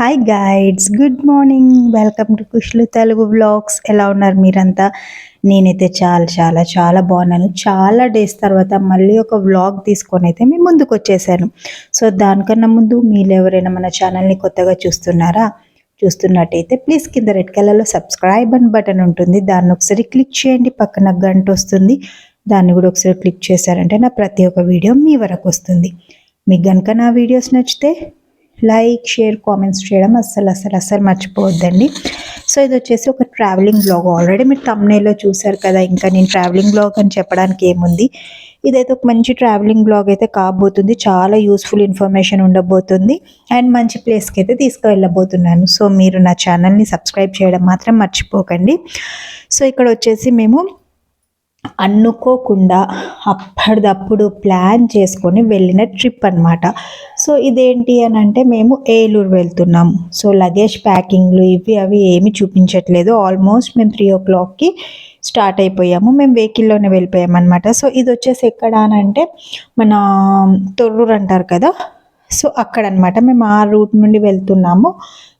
Hi guys good morning welcome to Kushlu Telugu vlogs ఎలా ఉన్నారు మీరంతా? నేనైతే చాలా చాలా చాలా బాగున్నాను. చాలా డేస్ తర్వాత మళ్ళీ ఒక వ్లాగ్ తీసుకొని అయితే మేము ముందుకు వచ్చేసాను. సో దానికన్నా ముందు మీరు ఎవరైనా మన ఛానల్ని కొత్తగా చూస్తున్నారా? చూస్తున్నట్టయితే ప్లీజ్ కింద రెడ్ కలర్లో సబ్స్క్రైబ్ అని బటన్ ఉంటుంది. దాన్ని ఒకసారి క్లిక్ చేయండి. పక్కన గంట వస్తుంది. దాన్ని కూడా ఒకసారి క్లిక్ చేశారంటే నా ప్రతి ఒక్క వీడియో మీ వరకు వస్తుంది. మీకు కనుక నా వీడియోస్ నచ్చితే లైక్ షేర్ కామెంట్స్ చేయడం అస్సలు అస్సలు అస్సలు మర్చిపోవద్దండి. సో ఇది వచ్చేసి ఒక ట్రావెలింగ్ బ్లాగ్ ఆల్రెడీ మీరు తమ్నేలో చూసారు కదా ఇంకా నేను ట్రావెలింగ్ బ్లాగ్ అని చెప్పడానికి ఏముంది? ఇదైతే ఒక మంచి ట్రావెలింగ్ బ్లాగ్ అయితే కాబోతుంది. చాలా యూస్ఫుల్ ఇన్ఫర్మేషన్ ఉండబోతుంది. అండ్ మంచి ప్లేస్కి అయితే తీసుకువెళ్ళబోతున్నాను. సో మీరు నా ఛానల్ని సబ్స్క్రైబ్ చేయడం మాత్రం మర్చిపోకండి. సో ఇక్కడ వచ్చేసి మేము అనుకోకుండా అప్పటిదప్పుడు ప్లాన్ చేసుకొని వెళ్ళిన ట్రిప్ అనమాట సో ఇదేంటి అని అంటే మేము ఏలూరు వెళ్తున్నాము సో లగేజ్ ప్యాకింగ్లు ఇవి అవి ఏమి చూపించట్లేదు. ఆల్మోస్ట్ మేము త్రీ ఓ క్లాక్కి స్టార్ట్ అయిపోయాము. మేము వెహికల్లోనే వెళ్ళిపోయాము అనమాట సో ఇది వచ్చేసి ఎక్కడ అని అంటే మన తొర్రూరు అంటారు కదా? సో అక్కడ అనమాట మేము ఆ రూట్ నుండి వెళ్తున్నాము.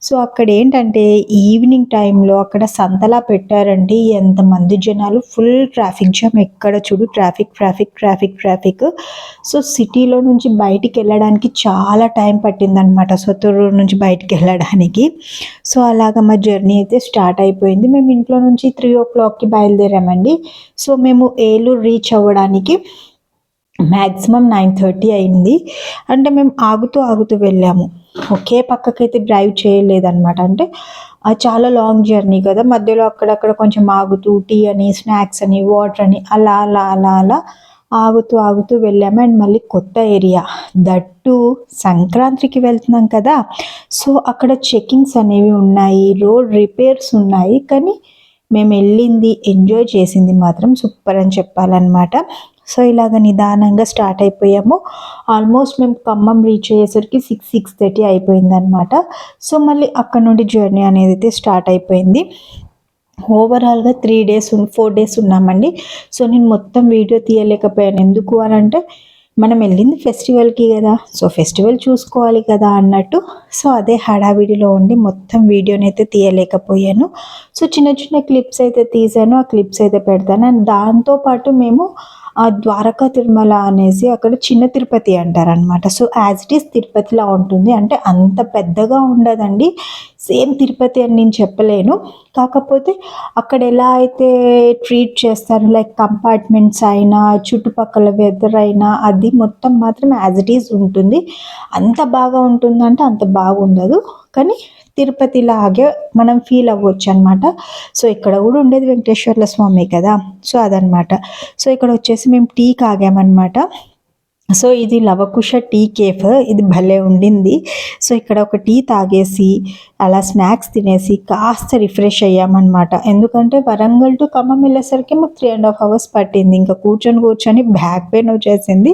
సో అక్కడ ఏంటంటే ఈవినింగ్ టైంలో అక్కడ సంతలా పెట్టారండి. ఎంతమంది జనాలు ఫుల్ ట్రాఫిక్ జామ్. ఎక్కడ చూడు traffic traffic traffic traffic. So సిటీలో నుంచి బయటికి వెళ్ళడానికి చాలా టైం పట్టిందనమాట. సొత్తూరు నుంచి బయటికి వెళ్ళడానికి. సో అలాగ మా జర్నీ అయితే స్టార్ట్ అయిపోయింది. మేము ఇంట్లో నుంచి త్రీ ఓ క్లాక్కి బయలుదేరామండి. సో మేము ఏలూరు రీచ్ అవ్వడానికి మ్యాక్సిమం నైన్ థర్టీ అయింది. అంటే మేము ఆగుతూ ఆగుతూ వెళ్ళాము. ఒకే పక్కకైతే డ్రైవ్ చేయలేదన్నమాట. అంటే అది చాలా లాంగ్ జర్నీ కదా. మధ్యలో అక్కడక్కడ కొంచెం ఆగుతూ టీ అని స్నాక్స్ అని వాటర్ అని అలా అలా అలా అలా ఆగుతూ ఆగుతూ వెళ్ళాము. అండ్ మళ్ళీ కొత్త ఏరియా. దట్టు సంక్రాంతికి వెళ్తున్నాం కదా. సో అక్కడ చెకింగ్స్ అనేవి ఉన్నాయి రోడ్ రిపేర్స్ ఉన్నాయి. కానీ మేము వెళ్ళింది ఎంజాయ్ చేసింది మాత్రం సూపర్ అని చెప్పాలన్నమాట. సో ఇలాగ నిదానంగా స్టార్ట్ అయిపోయాము. ఆల్మోస్ట్ మేము ఖమ్మం రీచ్ అయ్యేసరికి సిక్స్ సిక్స్ థర్టీ అయిపోయింది అనమాట సో మళ్ళీ అక్కడ నుండి జర్నీ అనేది అయితే స్టార్ట్ అయిపోయింది. ఓవరాల్గా త్రీ డేస్ ఫోర్ డేస్ ఉన్నామండి. సో నేను మొత్తం వీడియో తీయలేకపోయాను. ఎందుకు అని అంటే మనం వెళ్ళింది ఫెస్టివల్కి కదా. సో ఫెస్టివల్ చూసుకోవాలి కదా అన్నట్టు. సో అదే హడావిడిలో ఉండి మొత్తం వీడియోని అయితే తీయలేకపోయాను. సో చిన్న చిన్న క్లిప్స్ అయితే తీసాను. ఆ క్లిప్స్ అయితే పెడతాను. అండ్ దాంతోపాటు మేము ద్వారకా తిరుమల అనేసి అక్కడ చిన్న తిరుపతి అంటారనమాట సో యాజ్ ఇట్ ఈస్ తిరుపతిలా ఉంటుంది. అంటే అంత పెద్దగా ఉండదండి. సేమ్ తిరుపతి అని నేను చెప్పలేను. కాకపోతే అక్కడ ఎలా అయితే ట్రీట్ చేస్తారు లైక్ కంపార్ట్మెంట్స్ అయినా చుట్టుపక్కల వెదర్ అయినా అది మొత్తం మాత్రం యాజ్ ఇట్ ఈస్ ఉంటుంది. అంత బాగా ఉంటుందంటే అంత బాగుండదు. కానీ తిరుపతి లాగే మనం ఫీల్ అవ్వచ్చు అనమాట సో ఇక్కడ కూడా ఉండేది వెంకటేశ్వర్ల స్వామి కదా. సో అదనమాట సో ఇక్కడ వచ్చేసి మేము టీ కాగామన్నమాట సో ఇది లవకుశ టీ కేఫ్. ఇది భలే ఉండింది. సో ఇక్కడ ఒక టీ తాగేసి అలా స్నాక్స్ తినేసి కాస్త రిఫ్రెష్ అయ్యామన్నమాట. ఎందుకంటే వరంగల్ టు ఖమ్మం వెళ్ళేసరికి మాకు త్రీ అండ్ హాఫ్ అవర్స్ పట్టింది. ఇంకా కూర్చొని కూర్చొని బ్యాక్ పెయిన్ వచ్చేసింది.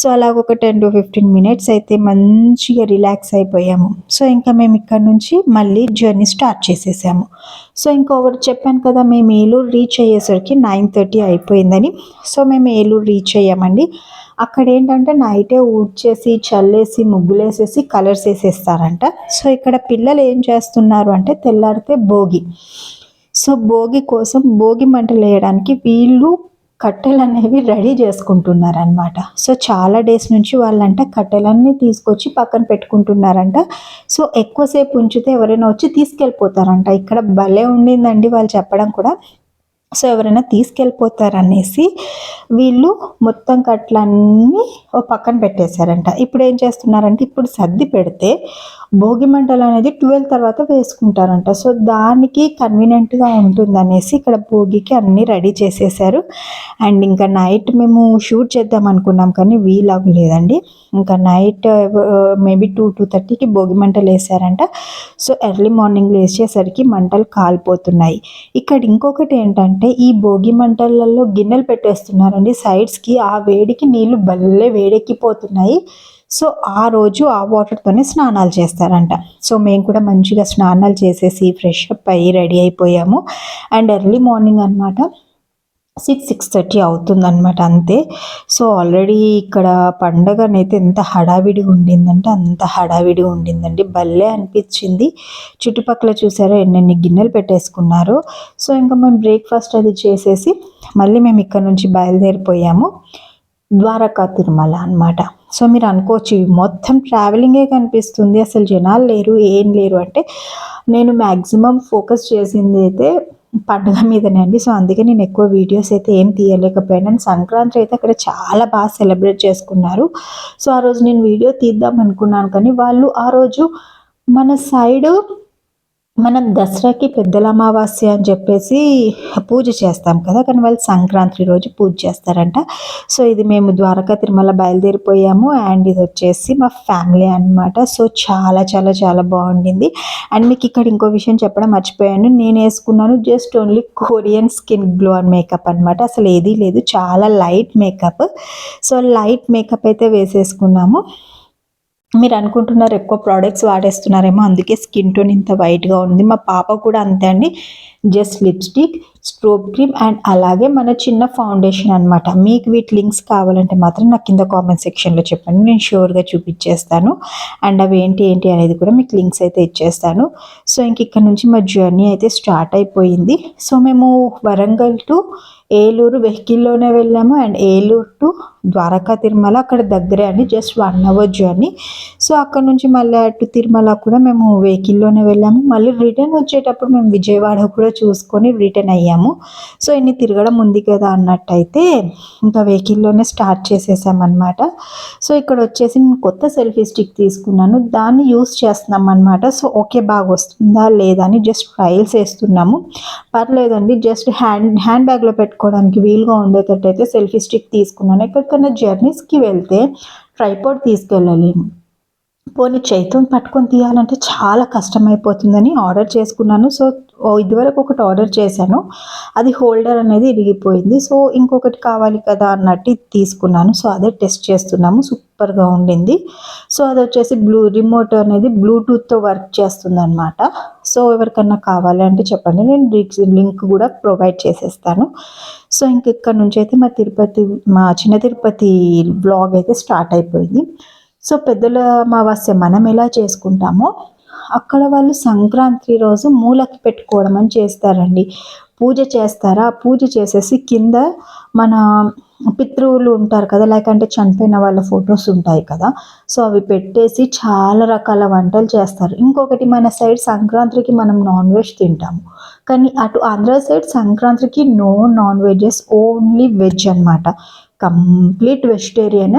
సో అలాగ ఒక టెన్ టు ఫిఫ్టీన్ మినిట్స్ అయితే మంచిగా రిలాక్స్ అయిపోయాము. సో ఇంకా మేము ఇక్కడ నుంచి మళ్ళీ జర్నీ స్టార్ట్ చేసేసాము. సో ఇంకొకటి చెప్పాను కదా మేము ఏలూరు రీచ్ అయ్యేసరికి నైన్ థర్టీ అయిపోయిందని. సో మేము ఏలూరు రీచ్ అయ్యామండి. అక్కడ ఏంటంటే నైటే ఊడ్చేసి చల్లేసి ముగ్గులేసేసి కలర్స్ వేసేస్తారంట. సో ఇక్కడ పిల్లలు ఏం చేస్తున్నారు అంటే తెల్లారితే భోగి. సో భోగి కోసం భోగి మంటలు వేయడానికి వీళ్ళు కట్టెలు అనేవి రెడీ చేసుకుంటున్నారనమాట సో చాలా డేస్ నుంచి వాళ్ళంట కట్టెలన్నీ తీసుకొచ్చి పక్కన పెట్టుకుంటున్నారంట. సో ఎక్కువసేపు ఉంచితే ఎవరైనా వచ్చి తీసుకెళ్ళిపోతారంట. ఇక్కడ భలే ఉండిందండి వాళ్ళు చెప్పడం కూడా. సో ఎవరైనా తీసుకెళ్ళిపోతారనేసి వీళ్ళు మొత్తం కట్లన్నీ ఓ పక్కన పెట్టేశారంట. ఇప్పుడు ఏం చేస్తున్నారంటే ఇప్పుడు సర్ది పెడితే భోగి మంటలు అనేది ట్వెల్వ్ తర్వాత వేసుకుంటారంట. సో దానికి కన్వీనియంట్గా ఉంటుంది అనేసి ఇక్కడ భోగికి అన్నీ రెడీ చేసేసారు. అండ్ ఇంకా నైట్ మేము షూట్ చేద్దాం అనుకున్నాం కానీ వీల్ అవ్వలేదండి. ఇంకా నైట్ మేబీ టూ టూ థర్టీకి భోగి మంటలు వేసారంట. సో ఎర్లీ మార్నింగ్ లేచేసరికి మంటలు కాలిపోతున్నాయి. ఇక్కడ ఇంకొకటి ఏంటంటే ఈ భోగి మంటలలో గిన్నెలు పెట్టేస్తున్నారండి. సైడ్స్కి ఆ వేడికి నీళ్ళు భలే వేడెక్కిపోతున్నాయి. సో ఆ రోజు ఆ వాటర్తోనే స్నానాలు చేస్తారంట. సో మేము కూడా మంచిగా స్నానాలు చేసేసి ఫ్రెష్ అప్ అయ్యి రెడీ అయిపోయాము. అండ్ ఎర్లీ మార్నింగ్ అనమాట సిక్స్ సిక్స్ థర్టీ అవుతుందన్నమాట అంతే. సో ఆల్రెడీ ఇక్కడ పండగనైతే ఎంత హడావిడిగా ఉండిందంటే అంత హడావిడిగా ఉండిందండి. భలే అనిపించింది. చుట్టుపక్కల చూసారో ఎన్నెన్ని గిన్నెలు పెట్టేసుకున్నారు. సో ఇంకా మేము బ్రేక్ఫాస్ట్ అది చేసేసి మళ్ళీ మేము ఇక్కడ నుంచి బయలుదేరిపోయాము. ద్వారకా తిరుమల అనమాట సో మీరు అనుకోవచ్చు మొత్తం ట్రావెలింగే కనిపిస్తుంది. అసలు జనాలు లేరు ఏం లేరు. అంటే నేను మ్యాక్సిమం ఫోకస్ చేసింది అయితే పండుగ మీదనే అండి. సో అందుకే నేను ఎక్కువ వీడియోస్ అయితే ఏం తీయలేకపోయాను. సంక్రాంతి అయితే అక్కడ చాలా బాగా సెలబ్రేట్ చేసుకున్నారు. సో ఆ రోజు నేను వీడియో తీద్దాం అనుకున్నాను. కానీ వాళ్ళు ఆ రోజు మన సైడు మనం దసరాకి పెద్దల అమావాస్య అని చెప్పేసి పూజ చేస్తాం కదా కానీ వాళ్ళు సంక్రాంతి రోజు పూజ చేస్తారంట. సో ఇది మేము ద్వారకా తిరుమల బయలుదేరిపోయాము అండ్ ఇది వచ్చేసి మా ఫ్యామిలీ అనమాట సో చాలా చాలా చాలా బాగుండింది. అండ్ మీకు ఇక్కడ ఇంకో విషయం చెప్పడం మర్చిపోయాను. నేను వేసుకున్నాను just only Korean skin glow and makeup అనమాట అసలు ఏదీ లేదు. చాలా light makeup so light makeup అయితే వేసేసుకున్నాము. మీరు అనుకుంటున్నారు ఎక్కువ ప్రోడక్ట్స్ వాడేస్తున్నారేమో అందుకే స్కిన్ టోన్ ఇంత వైట్గా ఉంది. మా పాప కూడా అంతే అండి. Just lipstick strobe cream and అలాగే మన చిన్న ఫౌండేషన్ అనమాట మీకు వీటి లింక్స్ కావాలంటే మాత్రం నాకు కింద కామెంట్ సెక్షన్లో చెప్పండి. నేను షూర్గా చూపించేస్తాను. అండ్ అవి ఏంటి ఏంటి అనేది కూడా మీకు లింక్స్ అయితే ఇచ్చేస్తాను. సో ఇంక ఇక్కడ నుంచి మా జర్నీ అయితే స్టార్ట్ అయిపోయింది. సో మేము వరంగల్ టు ఏలూరు వెహికల్లోనే వెళ్ళాము. అండ్ ఏలూరు టు ద్వారకా తిరుమల అక్కడ దగ్గరే అండి. Just one hour journey. So అక్కడ నుంచి మళ్ళీ అటు తిరుమల కూడా మేము వెహికల్లోనే వెళ్ళాము. మళ్ళీ రిటర్న్ వచ్చేటప్పుడు మేము విజయవాడ కూడా చూసుకొని రిటర్న్ అయ్యాము. సో ఇన్ని తిరగడం ఉంది కదా అన్నట్టయితే ఇంకా వెహికల్లోనే స్టార్ట్ చేసేసామన్నమాట. సో ఇక్కడ వచ్చేసి నేను కొత్త సెల్ఫీ స్టిక్ తీసుకున్నాను. దాన్ని యూస్ చేస్తున్నాం అనమాట సో ఓకే బాగా వస్తుందా లేదా అని జస్ట్ ట్రయల్స్ వేస్తున్నాము. పర్లేదండి జస్ట్ హ్యాండ్ హ్యాండ్ బ్యాగ్లో పెట్టుకోవడానికి వీలుగా ఉండేటట్టు అయితే సెల్ఫీ స్టిక్ తీసుకున్నాను. ఎక్కడికైనా జర్నీస్కి వెళ్తే ట్రైపాడ్ తీసుకెళ్ళలేము పోనీ చైతం పట్టుకొని తీయాలంటే చాలా కష్టమైపోతుందని ఆర్డర్ చేసుకున్నాను. సో ఇదివరకు ఒకటి ఆర్డర్ చేశాను. అది హోల్డర్ అనేది ఇరిగిపోయింది సో ఇంకొకటి కావాలి కదా అన్నట్టు తీసుకున్నాను. సో అదే టెస్ట్ చేస్తున్నాము. సూపర్గా ఉండింది. సో అది వచ్చేసి బ్లూ రిమోట్ అనేది బ్లూటూత్తో వర్క్ చేస్తుంది అనమాట సో ఎవరికన్నా కావాలి అంటే చెప్పండి. నేను లింక్ కూడా ప్రొవైడ్ చేసేస్తాను. సో ఇంక ఇక్కడ నుంచి అయితే మా తిరుపతి మా చిన్న తిరుపతి బ్లాగ్ అయితే స్టార్ట్ అయిపోయింది. సో పెద్దల అమావాస్య మనం ఎలా చేసుకుంటామో అక్కడ వాళ్ళు సంక్రాంతి రోజు మూలకి పెట్టుకోవడం అని చేస్తారండి. పూజ చేస్తారా? పూజ చేసేసి కింద మన పితృవులు ఉంటారు కదా లైక్ అంటే చనిపోయిన వాళ్ళ ఫొటోస్ ఉంటాయి కదా సో అవి పెట్టేసి చాలా రకాల వంటలు చేస్తారు. ఇంకొకటి మన సైడ్ సంక్రాంతికి మనం నాన్ వెజ్ తింటాము. కానీ అటు ఆంధ్ర సైడ్ సంక్రాంతికి no non vegs only veg అనమాట కంప్లీట్ వెజిటేరియన్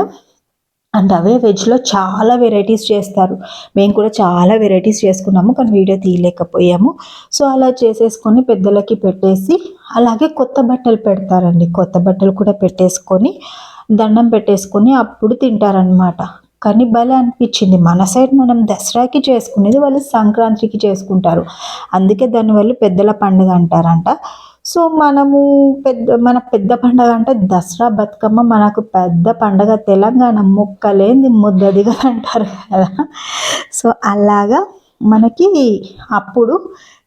అండ్ అవే వెజ్లో చాలా వెరైటీస్ చేస్తారు. మేము కూడా చాలా వెరైటీస్ చేసుకున్నాము కానీ వీడియో తీయలేకపోయాము. సో అలా చేసేసుకొని పెద్దలకి పెట్టేసి అలాగే కొత్త బట్టలు పెడతారండి. కొత్త బట్టలు కూడా పెట్టేసుకొని దండం పెట్టేసుకొని అప్పుడు తింటారనమాట కానీ భలే అనిపించింది. మన సైడ్ మనం దసరాకి చేసుకునేది వాళ్ళు సంక్రాంతికి చేసుకుంటారు. అందుకే దానివల్ల పెద్దల పండుగ అంటారంట. సో మనము పెద్ద మన పెద్ద పండగ అంటే దసరా బతుకమ్మ మనకు పెద్ద పండగ. తెలంగాణ ముక్కలేంది ముద్దది అంటారు కదా. సో అలాగా మనకి అప్పుడు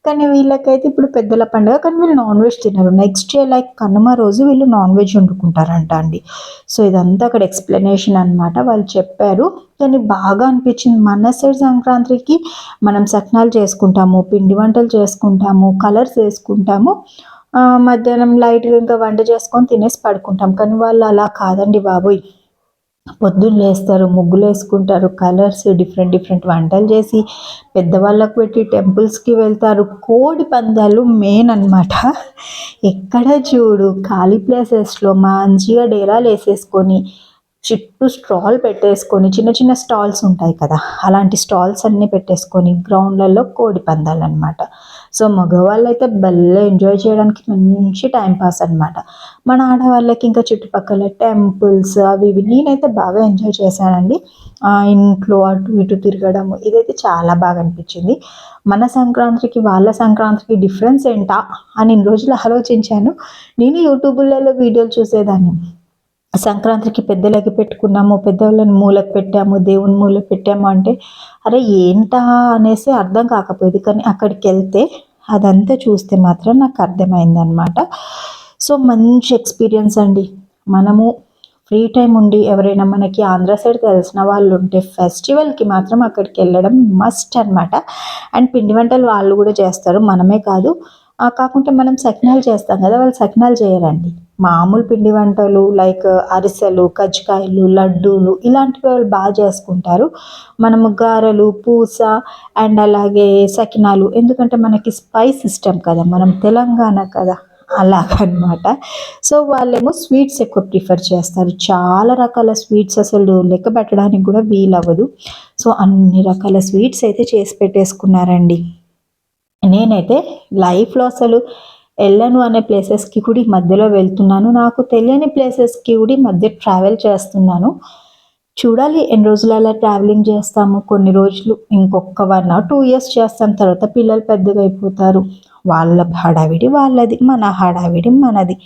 కానీ వీళ్ళకైతే ఇప్పుడు పెద్దల పండుగ కానీ వీళ్ళు నాన్ వెజ్ తినరు. నెక్స్ట్ డే లైక్ కనుమ రోజు వీళ్ళు నాన్ వెజ్ వండుకుంటారంట అండి. సో ఇదంతా అక్కడ ఎక్స్ప్లెనేషన్ అనమాట వాళ్ళు చెప్పారు. కానీ బాగా అనిపించింది మన సైడ్ సంక్రాంతికి మనం సక్నాలు చేసుకుంటాము పిండి వంటలు చేసుకుంటాము కలర్స్ వేసుకుంటాము. మధ్యాహ్నం లైట్గా ఇంకా వంట చేసుకొని తినేసి పడుకుంటాం. కానీ వాళ్ళు అలా కాదండి బాబోయ్. పొద్దున్న లేస్తారు ముగ్గులు వేసుకుంటారు కలర్స్ డిఫరెంట్ డిఫరెంట్ వంటలు చేసి పెద్దవాళ్ళకు పెట్టి టెంపుల్స్కి వెళ్తారు. కోడి పందాలు మెయిన్ అనమాట ఎక్కడ చూడు ఖాళీ ప్లేసెస్లో మంచిగా డేరాలు వేసేసుకొని చుట్టూ స్టాల్ పెట్టేసుకొని చిన్న చిన్న స్టాల్స్ ఉంటాయి కదా అలాంటి స్టాల్స్ అన్నీ పెట్టేసుకొని గ్రౌండ్లలో కోడి పందాలు అనమాట సో మగవాళ్ళు అయితే భలే ఎంజాయ్ చేయడానికి మంచి టైం పాస్ అనమాట మన ఆడవాళ్ళకి ఇంకా చుట్టుపక్కల టెంపుల్స్ అవి ఇవి నేనైతే బాగా ఎంజాయ్ చేశానండి. ఇంట్లో అటు ఇటు తిరగడం ఇదైతే చాలా బాగా అనిపించింది. మన సంక్రాంతికి వాళ్ళ సంక్రాంతికి డిఫరెన్స్ ఏంటా అని రోజులు ఆలోచించాను. నేను యూట్యూబ్లలో వీడియోలు చూసేదాన్ని. సంక్రాంతికి పెద్దలకి పెట్టుకున్నాము పెద్దవాళ్ళని మూలకు పెట్టాము దేవుని మూల పెట్టాము అంటే అరే ఏంటా అనేసి అర్థం కాకపోయేది. కానీ అక్కడికి వెళ్తే అదంతా చూస్తే మాత్రం నాకు అర్థమైంది అనమాట సో మంచి ఎక్స్పీరియన్స్ అండి. మనము ఫ్రీ టైం ఉండి ఎవరైనా మనకి ఆంధ్ర సైడ్ తెలిసిన వాళ్ళు ఉంటే ఫెస్టివల్కి మాత్రం అక్కడికి వెళ్ళడం మస్ట్ అనమాట అండ్ పిండి వంటలు వాళ్ళు కూడా చేస్తారు మనమే కాదు. కాకుంటే మనం సకినాలు చేస్తాం కదా వాళ్ళు సకినాలు చేయరండి. మామూలు పిండి వంటలు లైక్ అరిసెలు కజ్జికాయలు లడ్డూలు ఇలాంటివి వాళ్ళు బాగా చేసుకుంటారు. మనము గారెలు పూస అండ్ అలాగే సకినాలు. ఎందుకంటే మనకి స్పైస్ ఇష్టం కదా మనం తెలంగాణ కదా అలాగనమాట. సో వాళ్ళేమో స్వీట్స్ ఎక్కువ ప్రిఫర్ చేస్తారు. చాలా రకాల స్వీట్స్ అసలు లెక్క పెట్టడానికి కూడా వీలవ్వదు. సో అన్ని రకాల స్వీట్స్ అయితే చేసి పెట్టేసుకున్నారండి. నేనైతే లైఫ్లో అసలు వెళ్ళను అనే ప్లేసెస్కి కూడా మధ్యలో వెళ్తున్నాను. నాకు తెలియని ప్లేసెస్కి కూడా మధ్య ట్రావెల్ చేస్తున్నాను. చూడాలి ఎన్ని రోజులు అలా ట్రావెలింగ్ చేస్తాము. కొన్ని రోజులు ఇంకొక వన్ ఆర్ టూ ఇయర్స్ చేస్తాం. తర్వాత పిల్లలు పెద్దగా అయిపోతారు. వాళ్ళ హడావిడి వాళ్ళది మన హడావిడి మనది.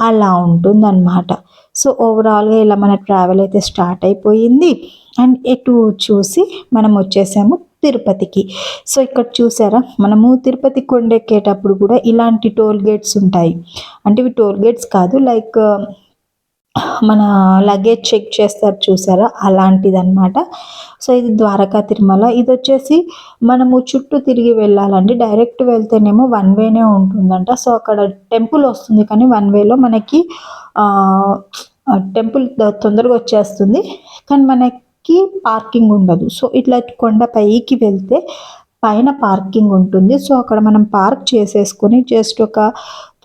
అలా ఉంటుందన్నమాట. సో ఓవరాల్గా ఇలా మన ట్రావెల్ అయితే స్టార్ట్ అయిపోయింది. అండ్ ఎటు చూసి మనం వచ్చేసాము తిరుపతికి. సో ఇక్కడ చూసారా మనము తిరుపతి కొండెక్కేటప్పుడు కూడా ఇలాంటి టోల్ గేట్స్ ఉంటాయి. అంటే ఇవి టోల్ గేట్స్ కాదు లైక్ మన లగేజ్ చెక్ చేస్తారు చూసారా? అలాంటిది అనమాట సో ఇది ద్వారకా తిరుమల. ఇది వచ్చేసి మనము చుట్టూ తిరిగి వెళ్ళాలండి. డైరెక్ట్ వెళ్తేనేమో వన్ వేనే ఉంటుందంట. సో అక్కడ టెంపుల్ వస్తుంది కానీ వన్ వేలో మనకి టెంపుల్ తొందరగా వచ్చేస్తుంది. కానీ మనకి పార్కింగ్ ఉండదు. సో ఇట్లా కొండ పైకి వెళ్తే పైన పార్కింగ్ ఉంటుంది. సో అక్కడ మనం పార్క్ చేసేసుకొని జస్ట్ ఒక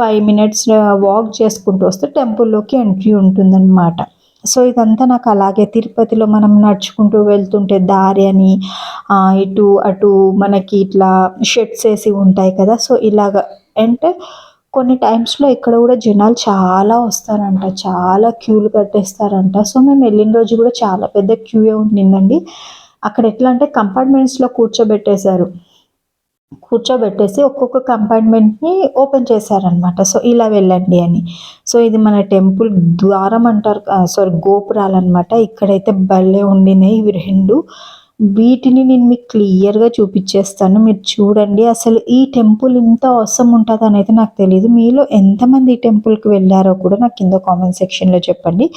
ఫైవ్ మినిట్స్ వాక్ చేసుకుంటూ వస్తే టెంపుల్లోకి ఎంట్రీ ఉంటుందన్నమాట. సో ఇదంతా నాకు అలాగే తిరుపతిలో మనం నడుచుకుంటూ వెళ్తుంటే దారి అని ఇటు అటు మనకి ఇట్లా షెడ్స్ వేసి ఉంటాయి కదా. సో ఇలాగ అంటే కొన్ని టైమ్స్లో ఇక్కడ కూడా జనాలు చాలా వస్తారంట చాలా క్యూలు కట్టేస్తారంట. సో మేము వెళ్ళిన రోజు కూడా చాలా పెద్ద క్యూ ఉండిందండి. అక్కడ ఎట్లా అంటే కంపార్ట్మెంట్స్లో కూర్చోబెట్టేశారు. కూర్చోబెట్టేసి ఒక్కొక్క కంపార్ట్మెంట్ని ఓపెన్ చేశారనమాట. సో ఇలా వెళ్ళండి అని. సో ఇది మన టెంపుల్ ద్వారం అంటారు సారీ గోపురాలు అనమాట ఇక్కడైతే భలే ఉండినాయి ఇవి రెండు. వీటిని నేను మీకు క్లియర్గా చూపించేస్తాను. మీరు చూడండి అసలు ఈ టెంపుల్ ఇంత అవసరం ఉంటుంది అని అయితే నాకు తెలియదు మీలో ఎంతమంది ఈ టెంపుల్కి వెళ్ళారో కూడా నాకు కింద కామెంట్ సెక్షన్లో చెప్పండి.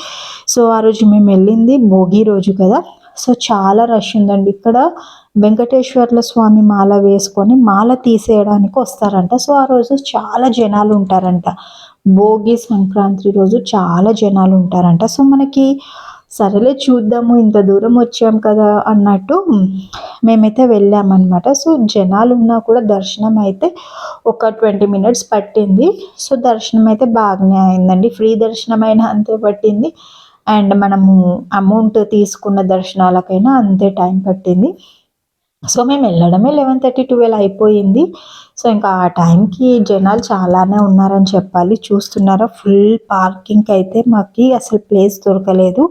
సో ఆ రోజు మేము వెళ్ళింది భోగి రోజు కదా. సో చాలా రష్ ఉందండి. ఇక్కడ వెంకటేశ్వర్ల స్వామి మాల వేసుకొని మాల తీసేయడానికి వస్తారంట. సో ఆ రోజు చాలా జనాలు ఉంటారంట. భోగి సంక్రాంతి రోజు చాలా జనాలు ఉంటారంట. సో మనకి సరేలే చూద్దాము ఇంత దూరం వచ్చాం కదా అన్నట్టు మేమైతే వెళ్ళామన్నమాట. సో జనాలు ఉన్నా కూడా దర్శనం అయితే ఒక ట్వంటీ మినిట్స్ పట్టింది. సో దర్శనం అయితే బాగానే అయిందండి. ఫ్రీ దర్శనం అయినా అంతే పట్టింది. అండ్ మనము అమౌంట్ తీసుకున్న దర్శనాలకైనా అంతే టైం పట్టింది. సో మేము వెళ్ళడమే లెవెన్ థర్టీ ట్వెల్వ్ అయిపోయింది. సో ఇంకా ఆ టైంకి జనాలు చాలానే ఉన్నారని చెప్పాలి. చూస్తున్నారా? ఫుల్ పార్కింగ్కి అయితే మాకు అసలు ప్లేస్ దొరకలేదు.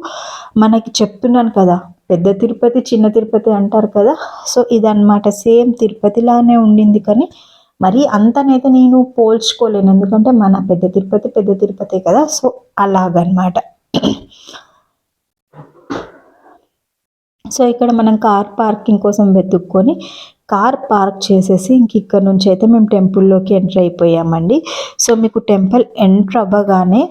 మనకి చెప్తున్నాను కదా పెద్ద తిరుపతి చిన్న తిరుపతి అంటారు కదా. సో ఇదన్నమాట సేమ్ తిరుపతిలానే ఉండింది కానీ మరి అంతనైతే నేను పోల్చుకోలేను. ఎందుకంటే మన పెద్ద తిరుపతి పెద్ద తిరుపతి కదా. సో అలాగనమాట సో ఇక్కడ మనం కార్ పార్కింగ్ కోసం వెతుక్కొని కార్ పార్క్ చేసేసి ఇంక ఇక్కడ నుంచి అయితే మేము టెంపుల్లోకి ఎంటర్ అయిపోయామండి. సో మీకు టెంపుల్ ఎంటర్ అవ్వగానే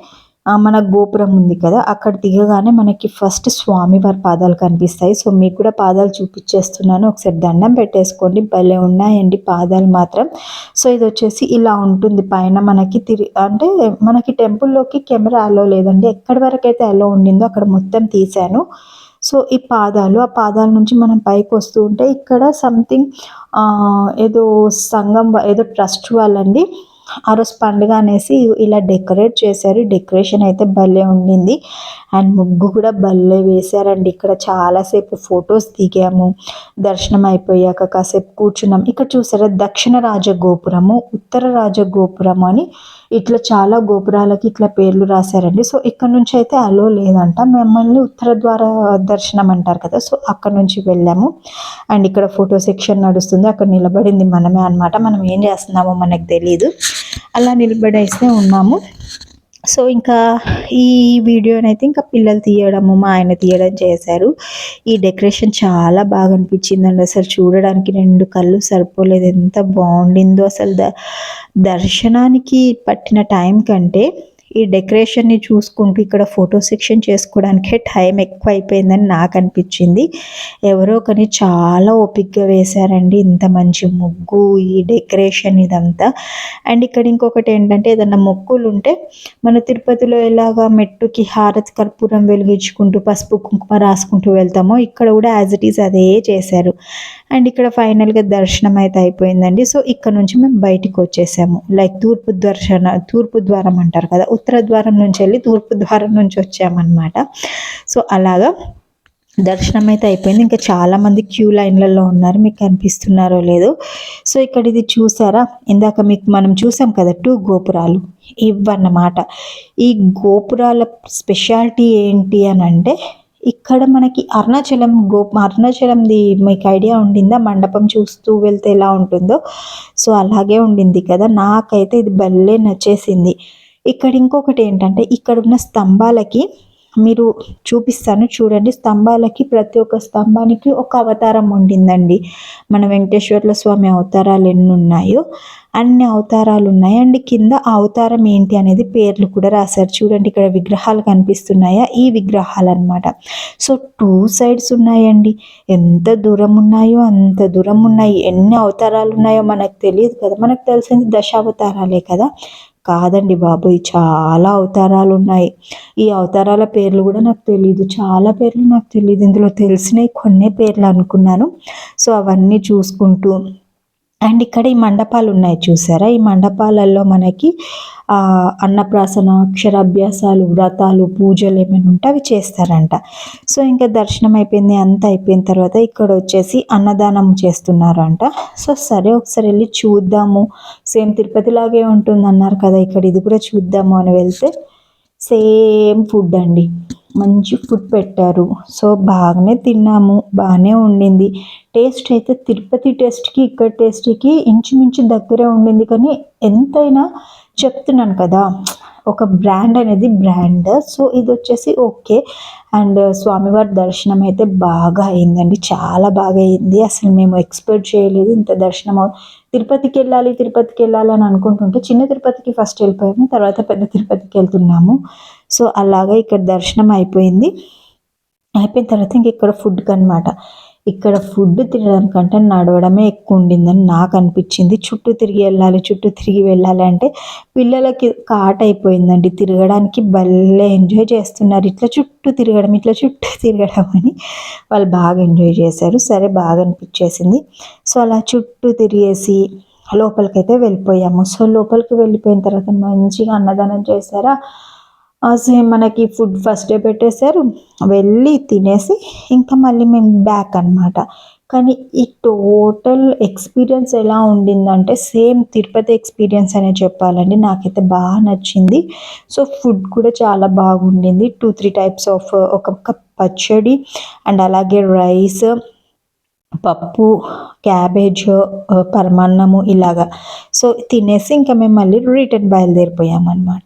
మన గోపురం ఉంది కదా అక్కడ దిగగానే మనకి ఫస్ట్ స్వామివారి పాదాలు కనిపిస్తాయి. సో మీకు కూడా పాదాలు చూపించేస్తున్నాను. ఒకసారి దండం పెట్టేసుకోండి. భలే ఉన్నాయండి పాదాలు మాత్రం. సో ఇది వచ్చేసి ఇలా ఉంటుంది. పైన మనకి తిరి అంటే మనకి టెంపుల్లోకి కెమెరా అలో లేదండి. ఎక్కడి వరకు అయితే అలో ఉండిందో అక్కడ మొత్తం తీశాను. సో ఈ పాదాలు ఆ పాదాల నుంచి మనం పైకి వస్తూ ఉంటే ఇక్కడ సంథింగ్ ఏదో సంఘం ఏదో ట్రస్ట్ వాళ్ళండి. ఆ రోజు పండుగ అనేసి ఇలా డెకరేట్ చేశారు. డెకరేషన్ అయితే భలే ఉండింది. అండ్ ముగ్గు కూడా భలే వేశారండి. ఇక్కడ చాలాసేపు ఫొటోస్ దిగాము. దర్శనం అయిపోయాక కాసేపు కూర్చున్నాం. ఇక్కడ చూసారా? దక్షిణ రాజగోపురము ఉత్తర రాజగోపురము అని ఇట్లా చాలా గోపురాలకి ఇట్లా పేర్లు రాశారండి. సో ఇక్కడ నుంచి అయితే అలో లేదంట. మిమ్మల్ని ఉత్తర ద్వార దర్శనం అంటారు కదా సో అక్కడ నుంచి వెళ్ళాము. అండ్ ఇక్కడ ఫోటో సెక్షన్ నడుస్తుంది. అక్కడ నిలబడింది మనమే అనమాట మనం ఏం చేస్తున్నామో మనకు తెలియదు అలా నిలబడేస్తే ఉన్నాము. సో ఇంకా ఈ వీడియోనైతే ఇంకా పిల్లలు తీయడము మా ఆయన తీయడం చేశారు. ఈ డెకరేషన్ చాలా బాగా అనిపించిందండి అసలు. చూడడానికి రెండు కళ్ళు సరిపోలేదు. ఎంత బాగుండిందో అసలు ద దర్శనానికి పట్టిన టైం కంటే ఈ డెకరేషన్ని చూసుకుంటూ ఇక్కడ ఫోటో సెక్షన్ చేసుకోవడానికే టైం ఎక్కువ అయిపోయిందని నాకు అనిపించింది. ఎవరో కానీ చాలా ఓపిక్గా వేశారండి. ఇంత మంచి ముగ్గు ఈ డెకరేషన్ ఇదంతా. అండ్ ఇక్కడ ఇంకొకటి ఏంటంటే ఏదన్నా మొక్కులు ఉంటే మన తిరుపతిలో ఎలాగా మెట్టుకి హారతి కర్పూరం వెలిగించుకుంటూ పసుపు కుంకుమ రాసుకుంటూ వెళ్తామో ఇక్కడ కూడా యాజ్ ఇట్ ఈస్ అదే చేశారు. అండ్ ఇక్కడ ఫైనల్గా దర్శనం అయితే అయిపోయిందండి. సో ఇక్కడ నుంచి మేము బయటికి వచ్చేసాము. లైక్ తూర్పు దర్శన తూర్పు ద్వారం అంటారు కదా ఉత్తర ద్వారం నుంచి వెళ్ళి తూర్పు ద్వారం నుంచి వచ్చామన్నమాట. సో అలాగా దర్శనం అయితే అయిపోయింది. ఇంకా చాలామంది క్యూ లైన్లలో ఉన్నారు. మీకు కనిపిస్తున్నారో లేదో. సో ఇక్కడ ఇది చూసారా? ఇందాక మీకు మనం చూసాం కదా టూ గోపురాలు. ఇవన్నమాట ఈ గోపురాల స్పెషాలిటీ ఏంటి అని అంటే ఇక్కడ మనకి అరుణాచలం గో అరుణాచలంది మీకు ఐడియా ఉండిందా? మండపం చూస్తూ వెళ్తే ఎలా ఉంటుందో. సో అలాగే ఉండింది కదా. నాకైతే ఇది భలే నచ్చేసింది. ఇక్కడ ఇంకొకటి ఏంటంటే ఇక్కడ ఉన్న స్తంభాలకి మీరు చూపిస్తాను చూడండి. స్తంభాలకి ప్రతి ఒక్క స్తంభానికి ఒక అవతారం ఉండిందండి. మన వెంకటేశ్వర్ల స్వామి అవతారాలు ఎన్ని ఉన్నాయో అన్ని అవతారాలు ఉన్నాయి. అండ్ కింద అవతారం ఏంటి అనేది పేర్లు కూడా రాశారు. చూడండి ఇక్కడ విగ్రహాలు కనిపిస్తున్నాయా? ఈ విగ్రహాలు అనమాట సో టూ సైడ్స్ ఉన్నాయండి. ఎంత దూరం ఉన్నాయో అంత దూరం ఉన్నాయి. ఎన్ని అవతారాలు ఉన్నాయో మనకు తెలియదు కదా. మనకు తెలిసింది దశావతారాలే కదా. కాదండి బాబు చాలా అవతారాలు ఉన్నాయి ఈ అవతారాల పేర్లు కూడా నాకు తెలియదు చాలా పేర్లు నాకు తెలియదు ఇందులో తెలిసినవి కొన్ని పేర్లు అనుకున్నాను. సో అవన్నీ చూసుకుంటూ అండ్ ఇక్కడ ఈ మండపాలు ఉన్నాయి చూసారా? ఈ మండపాలలో మనకి అన్నప్రాసన అక్షరాభ్యాసాలు వ్రతాలు పూజలు ఏమైనా ఉంటే అవి చేస్తారంట. సో ఇంకా దర్శనం అయిపోయింది అంతా అయిపోయిన తర్వాత ఇక్కడ వచ్చేసి అన్నదానం చేస్తున్నారంట. సో సరే ఒకసారి వెళ్ళి చూద్దాము. సేమ్ తిరుపతి లాగే ఉంటుంది అన్నారు కదా ఇక్కడ ఇది కూడా చూద్దాము అని వెళ్తే. సేమ్ ఫుడ్ అండి. మంచి ఫుడ్ పెట్టారు. సో బాగానే తిన్నాము. బాగానే ఉండింది. టేస్ట్ అయితే తిరుపతి టేస్ట్కి ఇక్కడ టేస్ట్కి ఇంచుమించు దగ్గరే ఉండింది. కానీ ఎంతైనా చెప్తున్నాను కదా ఒక బ్రాండ్ అనేది బ్రాండ్ సో ఇది వచ్చేసి ఓకే అండ్ స్వామివారి దర్శనం అయితే బాగా అయిందండి. చాలా బాగా అయింది. అసలు మేము ఎక్స్పెక్ట్ చేయలేదు ఇంత దర్శనం తిరుపతికి వెళ్ళాలి తిరుపతికి వెళ్ళాలి అని అనుకుంటుంటే చిన్న తిరుపతికి ఫస్ట్ వెళ్ళిపోయాము. తర్వాత పెద్ద తిరుపతికి వెళ్తున్నాము. సో అలాగా ఇక్కడ దర్శనం అయిపోయింది. అయిపోయిన తర్వాత ఇంక ఇక్కడ ఫుడ్కి అనమాట ఇక్కడ ఫుడ్ తినడం కంటే నడవడమే ఎక్కువ ఉండిందని నాకు అనిపించింది చుట్టూ తిరిగి వెళ్ళాలి చుట్టూ తిరిగి వెళ్ళాలి అంటే పిల్లలకి కాట అయిపోయిందండి. తిరగడానికి భలే ఎంజాయ్ చేస్తున్నారు. ఇట్లా చుట్టూ తిరగడం ఇట్లా చుట్టూ తిరగడం అని వాళ్ళు బాగా ఎంజాయ్ చేశారు. సరే బాగా అనిపించేసింది. సో అలా చుట్టూ తిరిగేసి లోపలికైతే వెళ్ళిపోయాము. సో లోపలికి వెళ్ళిపోయిన తర్వాత మంచిగా అన్నదానం చేశారా? సేమ్ మనకి ఫుడ్ ఫస్ట్ డే పెట్టేశారు. వెళ్ళి తినేసి ఇంకా మళ్ళీ మేము బ్యాక్ అనమాట కానీ ఈ టోటల్ ఎక్స్పీరియన్స్ ఎలా ఉండిందంటే సేమ్ తిరుపతి ఎక్స్పీరియన్స్ అనే చెప్పాలండి. నాకైతే బాగా నచ్చింది. సో ఫుడ్ కూడా చాలా బాగుండింది. టూ త్రీ టైప్స్ ఆఫ్ ఒక పచ్చడి అండ్ అలాగే రైస్ పప్పు క్యాబేజ్ పరమాన్నము ఇలాగా. సో తినేసి ఇంకా మేము మళ్ళీ రిటర్న్ బయలుదేరిపోయామన్నమాట.